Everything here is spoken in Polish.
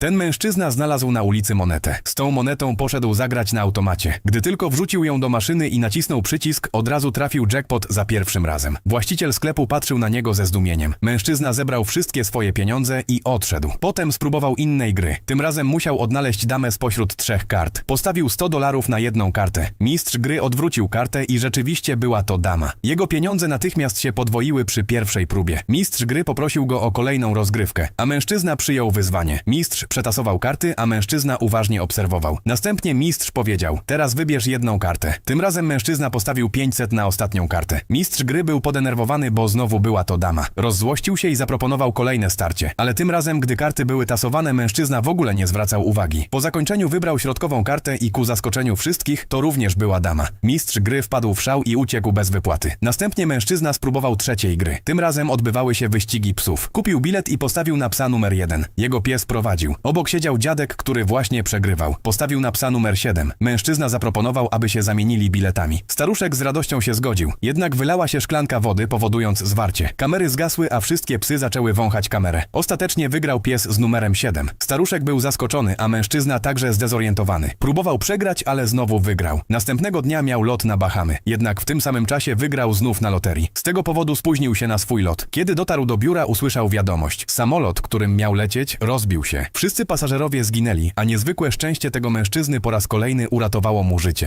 Ten mężczyzna znalazł na ulicy monetę. Z tą monetą poszedł zagrać na automacie. Gdy tylko wrzucił ją do maszyny i nacisnął przycisk, od razu trafił jackpot za pierwszym razem. Właściciel sklepu patrzył na niego ze zdumieniem. Mężczyzna zebrał wszystkie swoje pieniądze i odszedł. Potem spróbował innej gry. Tym razem musiał odnaleźć damę spośród trzech kart. Postawił 100 dolarów na jedną kartę. Mistrz gry odwrócił kartę i rzeczywiście była to dama. Jego pieniądze natychmiast się podwoiły przy pierwszej próbie. Mistrz gry poprosił go o kolejną rozgrywkę, a mężczyzna przyjął wyzwanie. Mistrz przetasował karty, a mężczyzna uważnie obserwował. Następnie mistrz powiedział: Teraz wybierz jedną kartę. Tym razem mężczyzna postawił 500 na ostatnią kartę. Mistrz gry był podenerwowany, bo znowu była to dama. Rozzłościł się i zaproponował kolejne starcie, ale tym razem, gdy karty były tasowane, mężczyzna w ogóle nie zwracał uwagi. Po zakończeniu wybrał środkową kartę i ku zaskoczeniu wszystkich, to również była dama. Mistrz gry wpadł w szał i uciekł bez wypłaty. Następnie mężczyzna spróbował trzeciej gry. Tym razem odbywały się wyścigi psów. Kupił bilet i postawił na psa numer jeden. Jego pies prowadził. Obok siedział dziadek, który właśnie przegrywał. Postawił na psa numer 7. Mężczyzna zaproponował, aby się zamienili biletami. Staruszek z radością się zgodził. Jednak wylała się szklanka wody, powodując zwarcie. Kamery zgasły, a wszystkie psy zaczęły wąchać kamerę. Ostatecznie wygrał pies z numerem 7. Staruszek był zaskoczony, a mężczyzna także zdezorientowany. Próbował przegrać, ale znowu wygrał. Następnego dnia miał lot na Bahamy. Jednak w tym samym czasie wygrał znów na loterii. Z tego powodu spóźnił się na swój lot. Kiedy dotarł do biura, usłyszał wiadomość. Samolot, którym miał lecieć, rozbił się. Wszyscy pasażerowie zginęli, a niezwykłe szczęście tego mężczyzny po raz kolejny uratowało mu życie.